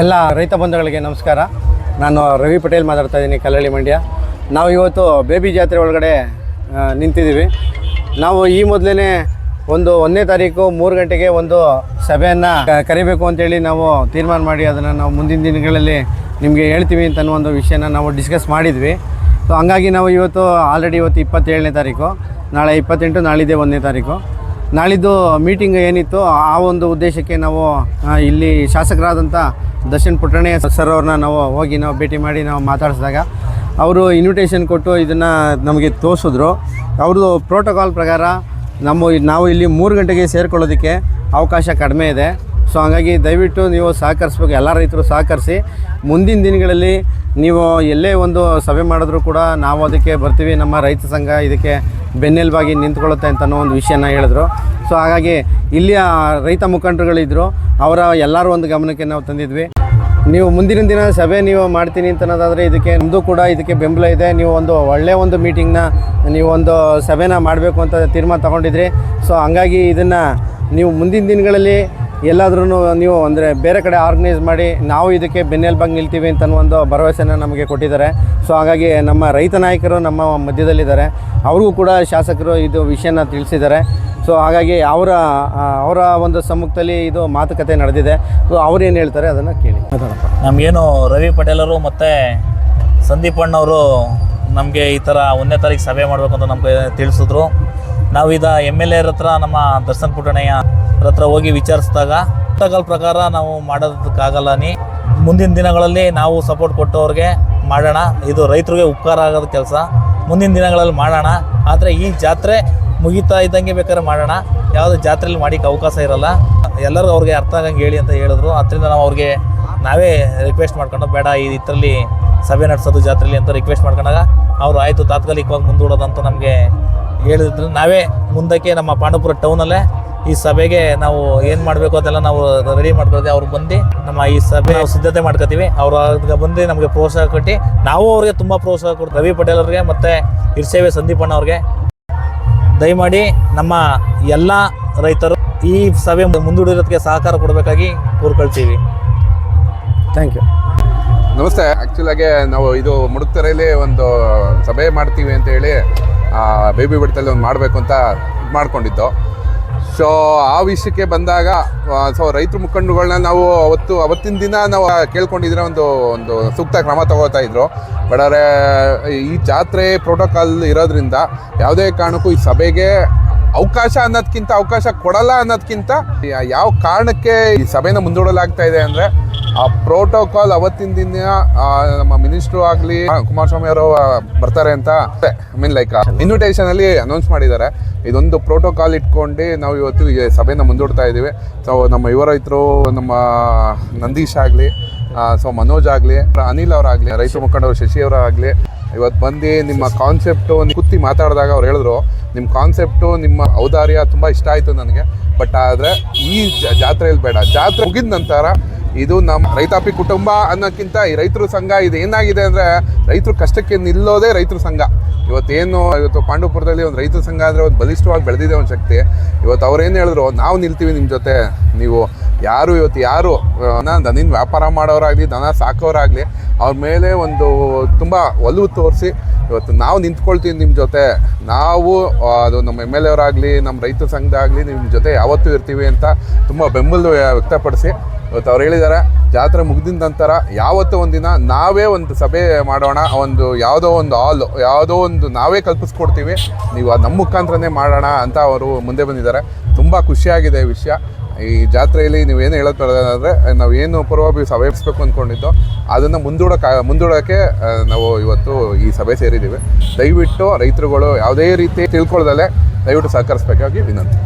ಎಲ್ಲ ರೈತ ಬಂಧುಗಳಿಗೆ ನಮಸ್ಕಾರ. ನಾನು ರವಿ ಪಟೇಲ್ ಮಾತಾಡ್ತಾ ಇದ್ದೀನಿ ಕಲ್ಲಳ್ಳಿ ಮಂಡ್ಯ. ನಾವು ಇವತ್ತು ಬೇಬಿ ಜಾತ್ರೆ ಒಳಗಡೆ ನಿಂತಿದ್ದೀವಿ. ನಾವು ಈ ಮೊದಲೇ ಒಂದು ಒಂದನೇ ತಾರೀಕು ಮೂರು ಗಂಟೆಗೆ ಒಂದು ಸಭೆಯನ್ನು ಕರಿಬೇಕು ಅಂತೇಳಿ ನಾವು ತೀರ್ಮಾನ ಮಾಡಿ ಅದನ್ನು ನಾವು ಮುಂದಿನ ದಿನಗಳಲ್ಲಿ ನಿಮಗೆ ಹೇಳ್ತೀವಿ ಅಂತ ಒಂದು ವಿಷಯನ ನಾವು ಡಿಸ್ಕಸ್ ಮಾಡಿದ್ವಿ. ಸೊ ಹಂಗಾಗಿ ನಾವು ಇವತ್ತು ಆಲ್ರೆಡಿ ಇವತ್ತು ಇಪ್ಪತ್ತೇಳನೇ ತಾರೀಕು, ನಾಳೆ ಇಪ್ಪತ್ತೆಂಟು ನಾಳಿದೆ ಒಂದನೇ ತಾರೀಕು. ನಾಳಿದ್ದು ಮೀಟಿಂಗ್ ಏನಿತ್ತು, ಆ ಒಂದು ಉದ್ದೇಶಕ್ಕೆ ನಾವು ಇಲ್ಲಿ ಶಾಸಕರಾದಂಥ ದರ್ಶನ್ ಪುಟ್ಟಣೆ ಸರ್ ಅವ್ರನ್ನ ನಾವು ಹೋಗಿ ನಾವು ಭೇಟಿ ಮಾಡಿ ನಾವು ಮಾತಾಡಿಸಿದಾಗ ಅವರು ಇನ್ವಿಟೇಷನ್ ಕೊಟ್ಟು ಇದನ್ನು ನಮಗೆ ತೋರಿಸಿದ್ರು. ಅವ್ರದ್ದು ಪ್ರೋಟೋಕಾಲ್ ಪ್ರಕಾರ ನಮ್ಮ ನಾವು ಇಲ್ಲಿ ಮೂರು ಗಂಟೆಗೆ ಸೇರ್ಕೊಳ್ಳೋದಕ್ಕೆ ಅವಕಾಶ ಕಡಿಮೆ ಇದೆ. ಸೊ ಹಾಗಾಗಿ ದಯವಿಟ್ಟು ನೀವು ಸಹಕರಿಸ್ಬೇಕು, ಎಲ್ಲ ರೈತರು ಸಹಕರಿಸಿ. ಮುಂದಿನ ದಿನಗಳಲ್ಲಿ ನೀವು ಎಲ್ಲೇ ಒಂದು ಸಭೆ ಮಾಡಿದ್ರೂ ಕೂಡ ನಾವು ಅದಕ್ಕೆ ಬರ್ತೀವಿ, ನಮ್ಮ ರೈತ ಸಂಘ ಇದಕ್ಕೆ ಬೆನ್ನೆಲುಬಾಗಿ ನಿಂತ್ಕೊಳ್ಳುತ್ತೆ ಅಂತ ಅನ್ನೋ ಒಂದು ವಿಷಯನ ಹೇಳಿದ್ರು. ಸೊ ಹಾಗಾಗಿ ಇಲ್ಲಿಯ ರೈತ ಮುಖಂಡರುಗಳಿದ್ದರು ಅವರ ಎಲ್ಲರೂ ಒಂದು ಗಮನಕ್ಕೆ ನಾವು ತಂದಿದ್ವಿ. ನೀವು ಮುಂದಿನ ದಿನ ಸಭೆ ನೀವು ಮಾಡ್ತೀನಿ ಅಂತ ಅನ್ನೋದಾದರೆ ಇದಕ್ಕೆ ನಮ್ಮದು ಕೂಡ ಇದಕ್ಕೆ ಬೆಂಬಲ ಇದೆ. ನೀವು ಒಂದು ಒಳ್ಳೆಯ ಒಂದು ಮೀಟಿಂಗ್ನ ನೀವು ಒಂದು ಸಭೆನ ಮಾಡಬೇಕು ಅಂತ ತೀರ್ಮಾನ ತಗೊಂಡಿದ್ರಿ. ಸೊ ಹಂಗಾಗಿ ಇದನ್ನು ನೀವು ಮುಂದಿನ ದಿನಗಳಲ್ಲಿ ಎಲ್ಲಾದ್ರೂ ನೀವು ಅಂದರೆ ಬೇರೆ ಕಡೆ ಆರ್ಗನೈಸ್ ಮಾಡಿ ನಾವು ಇದಕ್ಕೆ ಬೆನ್ನೆಲುಬಾಗಿ ನಿಲ್ತೀವಿ ಅಂತ ಒಂದು ಭರವಸೆನ ನಮಗೆ ಕೊಟ್ಟಿದ್ದಾರೆ. ಸೊ ಹಾಗಾಗಿ ನಮ್ಮ ರೈತ ನಾಯಕರು ನಮ್ಮ ಮಧ್ಯದಲ್ಲಿದ್ದಾರೆ. ಅವ್ರಿಗೂ ಕೂಡ ಶಾಸಕರು ಇದು ವಿಷಯನ ತಿಳಿಸಿದ್ದಾರೆ. ಸೊ ಹಾಗಾಗಿ ಅವರ ಅವರ ಒಂದು ಸಮ್ಮುಖದಲ್ಲಿ ಇದು ಮಾತುಕತೆ ನಡೆದಿದೆ. ಸೊ ಅವ್ರು ಏನು ಹೇಳ್ತಾರೆ ಅದನ್ನು ಕೇಳಿ. ನಮಗೇನು ರವಿ ಪಟೇಲರು ಮತ್ತು ಸಂದೀಪ್ ಅಣ್ಣವರು ನಮಗೆ ಈ ಥರ ಒಂದನೇ ತಾರೀಕು ಸಭೆ ಮಾಡಬೇಕು ಅಂತ ನಮಗೆ ತಿಳಿಸಿದ್ರು. ನಾವು ಇದ ಎಂ ಎಲ್ ಎರ ಹತ್ರ ನಮ್ಮ ದರ್ಶನ್ ಪುಟಣೆಯ ಹತ್ರ ಹೋಗಿ ವಿಚಾರಿಸಿದಾಗ ಪ್ರೋಟೋಕಾಲ್ ಪ್ರಕಾರ ನಾವು ಮಾಡೋದಕ್ಕಾಗಲ್ಲ ನೀ. ಮುಂದಿನ ದಿನಗಳಲ್ಲಿ ನಾವು ಸಪೋರ್ಟ್ ಕೊಟ್ಟವ್ರಿಗೆ ಮಾಡೋಣ. ಇದು ರೈತರಿಗೆ ಉಪಕಾರ ಆಗೋದು ಕೆಲಸ. ಮುಂದಿನ ದಿನಗಳಲ್ಲಿ ಮಾಡೋಣ. ಆದರೆ ಈ ಜಾತ್ರೆ ಮುಗಿತಾ ಇದ್ದಂಗೆ ಬೇಕಾದ್ರೆ ಮಾಡೋಣ. ಯಾವುದೇ ಜಾತ್ರೆಯಲ್ಲಿ ಮಾಡಿಕ್ಕೆ ಅವಕಾಶ ಇರಲ್ಲ. ಎಲ್ಲರೂ ಅವ್ರಿಗೆ ಅರ್ಥ ಆಗಂಗೆ ಹೇಳಿ ಅಂತ ಹೇಳಿದ್ರು. ಅದರಿಂದ ನಾವು ಅವ್ರಿಗೆ ನಾವೇ ರಿಕ್ವೆಸ್ಟ್ ಮಾಡ್ಕೊಂಡು, ಬೇಡ, ಈ ಇದರಲ್ಲಿ ಸಭೆ ನಡೆಸೋದು ಜಾತ್ರೆಯಲ್ಲಿ ಅಂತ ರಿಕ್ವೆಸ್ಟ್ ಮಾಡ್ಕೊಂಡಾಗ ಅವರು ಆಯಿತು ತಾತ್ಕಾಲಿಕವಾಗಿ ಮುಂದೂಡೋದಂತ ನಮಗೆ ಹೇಳಿದ್ರು. ನಾವೇ ಮುಂದಕ್ಕೆ ನಮ್ಮ ಪಾಂಡವಪುರ ಟೌನಲ್ಲೇ ಈ ಸಭೆಗೆ ನಾವು ಏನು ಮಾಡಬೇಕು ಅದೆಲ್ಲ ನಾವು ರೆಡಿ ಮಾಡ್ಕೊಳ್ತೀವಿ. ಅವ್ರು ಬಂದು ನಮ್ಮ ಈ ಸಭೆ ನಾವು ಸಿದ್ಧತೆ ಮಾಡ್ಕೋತೀವಿ. ಅವ್ರು ಬಂದು ನಮಗೆ ಪ್ರೋತ್ಸಾಹ ಕೊಟ್ಟು ನಾವು ಅವ್ರಿಗೆ ತುಂಬ ಪ್ರೋತ್ಸಾಹ ಕೊಡ್ತೀವಿ. ರವಿ ಪಟೇಲ್ ಅವ್ರಿಗೆ ಮತ್ತು ಇರ್ಸೇವೆ ಸಂದೀಪ್ ಅಣ್ಣ ಅವ್ರಿಗೆ. ದಯಮಾಡಿ ನಮ್ಮ ಎಲ್ಲ ರೈತರು ಈ ಸಭೆ ಮುಂದೂಡಿರೋದಕ್ಕೆ ಸಹಕಾರ ಕೊಡಬೇಕಾಗಿ ಕೋರ್ಕೊಳ್ತೀವಿ. ಥ್ಯಾಂಕ್ ಯು ನಮಸ್ತೆ. ಆ್ಯಕ್ಚುಲಾಗೆ ನಾವು ಇದು ಮುಡುಕ್ತರೆಯಲ್ಲಿ ಒಂದು ಸಭೆ ಮಾಡ್ತೀವಿ ಅಂತ ಹೇಳಿ ಬೇಬಿ ಬಿಡ್ತಲ್ಲಿ ಒಂದು ಮಾಡಬೇಕು ಅಂತ ಇದು ಮಾಡ್ಕೊಂಡಿದ್ದು. ಸೊ ಆ ವಿಷಯಕ್ಕೆ ಬಂದಾಗ ಸೊ ರೈತರು ಮುಖಂಡಗಳನ್ನ ನಾವು ಅವತ್ತು, ಅವತ್ತಿನ ದಿನ ನಾವು ಕೇಳ್ಕೊಂಡಿದ್ರೆ ಒಂದು ಒಂದು ಸೂಕ್ತ ಕ್ರಮ ತಗೋತಾ ಇದ್ರು. ಬಟ್ ಆದರೆ ಈ ಜಾತ್ರೆ ಪ್ರೋಟೋಕಾಲ್ ಇರೋದ್ರಿಂದ ಯಾವುದೇ ಕಾರಣಕ್ಕೂ ಈ ಸಭೆಗೆ ಅವಕಾಶ ಅನ್ನೋದಕ್ಕಿಂತ ಅವಕಾಶ ಕೊಡಲ್ಲ ಅನ್ನೋದಕ್ಕಿಂತ ಯಾವ ಕಾರಣಕ್ಕೆ ಈ ಸಭೆನ ಮುಂದೂಡಲಾಗ್ತಾ ಇದೆ ಅಂದರೆ ಆ ಪ್ರೋಟೋಕಾಲ್ ಅವತ್ತಿನ ದಿನ ನಮ್ಮ ಮಿನಿಸ್ಟ್ರು ಆಗಲಿ ಕುಮಾರಸ್ವಾಮಿ ಅವರು ಬರ್ತಾರೆ ಅಂತ ಐ ಮೀನ್ ಲೈಕ್ ಇನ್ವಿಟೇಷನ್ ಅಲ್ಲಿ ಅನೌನ್ಸ್ ಮಾಡಿದ್ದಾರೆ. ಇದೊಂದು ಪ್ರೋಟೋಕಾಲ್ ಇಟ್ಕೊಂಡು ನಾವು ಇವತ್ತು ಸಭೆನ ಮುಂದೂಡ್ತಾ ಇದ್ದೀವಿ. ಸೊ ನಮ್ಮ ಯುವ ರೈತರು, ನಮ್ಮ ನಂದೀಶ್ ಆಗಲಿ ಸೊ ಮನೋಜ್ ಆಗಲಿ, ಅನಿಲ್ ಅವರಾಗಲಿ ರೈತ ಮುಖಂಡರು ಶಶಿ ಅವರಾಗಲಿ ಇವತ್ತು ಬಂದು ನಿಮ್ಮ ಕಾನ್ಸೆಪ್ಟು ಕುತ್ತಿ ಮಾತಾಡಿದಾಗ ಅವ್ರು ಹೇಳಿದ್ರು. ನಿಮ್ಮ ಕಾನ್ಸೆಪ್ಟು ನಿಮ್ಮ ಔದಾರ್ಯ ತುಂಬ ಇಷ್ಟ ಆಯಿತು ನನಗೆ. ಬಟ್ ಆದರೆ ಈ ಜಾತ್ರೆಯಲ್ಲಿ ಬೇಡ. ಜಾತ್ರೆ ಮುಗಿದ ನಂತರ ಇದು ನಮ್ಮ ರೈತಾಪಿ ಕುಟುಂಬ ಅನ್ನೋಕ್ಕಿಂತ ಈ ರೈತರ ಸಂಘ ಇದು ಏನಾಗಿದೆ ಅಂದರೆ ರೈತರು ಕಷ್ಟಕ್ಕೆ ನಿಲ್ಲೋದೇ ರೈತರ ಸಂಘ. ಇವತ್ತೇನು ಇವತ್ತು ಪಾಂಡವಪುರದಲ್ಲಿ ಒಂದು ರೈತರ ಸಂಘ ಅಂದರೆ ಒಂದು ಬಲಿಷ್ಠವಾಗಿ ಬೆಳೆದಿದೆ ಒಂದು ಶಕ್ತಿ. ಇವತ್ತು ಅವ್ರೇನು ಹೇಳಿದ್ರು, ನಾವು ನಿಲ್ತೀವಿ ನಿಮ್ಮ ಜೊತೆ. ನೀವು ಯಾರು ಇವತ್ತು ಯಾರು ದನಿನ ವ್ಯಾಪಾರ ಮಾಡೋರಾಗಲಿ, ದನ ಸಾಕೋರಾಗಲಿ, ಅವ್ರ ಮೇಲೆ ಒಂದು ತುಂಬ ಒಲವು ತೋರಿಸಿ ಇವತ್ತು ನಾವು ನಿಂತ್ಕೊಳ್ತೀವಿ ನಿಮ್ಮ ಜೊತೆ. ನಾವು ಅದು ನಮ್ಮ ಎಂ ಎಲ್ ಎ ಅವರಾಗಲಿ, ನಮ್ಮ ರೈತ ಸಂಘದಾಗಲಿ ನಿಮ್ಮ ಜೊತೆ ಯಾವತ್ತೂ ಇರ್ತೀವಿ ಅಂತ ತುಂಬ ಬೆಂಬಲ ವ್ಯಕ್ತಪಡಿಸಿ ಇವತ್ತು ಅವ್ರು ಹೇಳಿದ್ದಾರೆ ಜಾತ್ರೆ ಮುಗಿದ ನಂತರ ಯಾವತ್ತೋ ಒಂದಿನ ನಾವೇ ಒಂದು ಸಭೆ ಮಾಡೋಣ, ಒಂದು ಯಾವುದೋ ಒಂದು ಹಾಲು, ಯಾವುದೋ ಒಂದು ನಾವೇ ಕಲ್ಪಿಸ್ಕೊಡ್ತೀವಿ, ನೀವು ಅದು ನಮ್ಮ ಮುಖಾಂತರನೇ ಮಾಡೋಣ ಅಂತ ಅವರು ಮುಂದೆ ಬಂದಿದ್ದಾರೆ. ತುಂಬ ಖುಷಿಯಾಗಿದೆ ಈ ವಿಷಯ. ಈ ಜಾತ್ರೆಯಲ್ಲಿ ನೀವೇನು ಹೇಳೋದು ನಾವು ಏನು ಪೂರ್ವಭಾವಿ ಸಭೆ ನಡೆಸ್ಬೇಕು ಅಂದ್ಕೊಂಡಿದ್ದೋ ಅದನ್ನು ಮುಂದೂಡೋಕ ಮುಂದೂಡೋಕ್ಕೆ ನಾವು ಇವತ್ತು ಈ ಸಭೆ ಸೇರಿದ್ದೀವಿ. ದಯವಿಟ್ಟು ರೈತರುಗಳು ಯಾವುದೇ ರೀತಿ ತಿಳ್ಕೊಳ್ದಲ್ಲೇ ದಯವಿಟ್ಟು ಸಹಕರಿಸಬೇಕಾಗಿ ವಿನಂತಿ.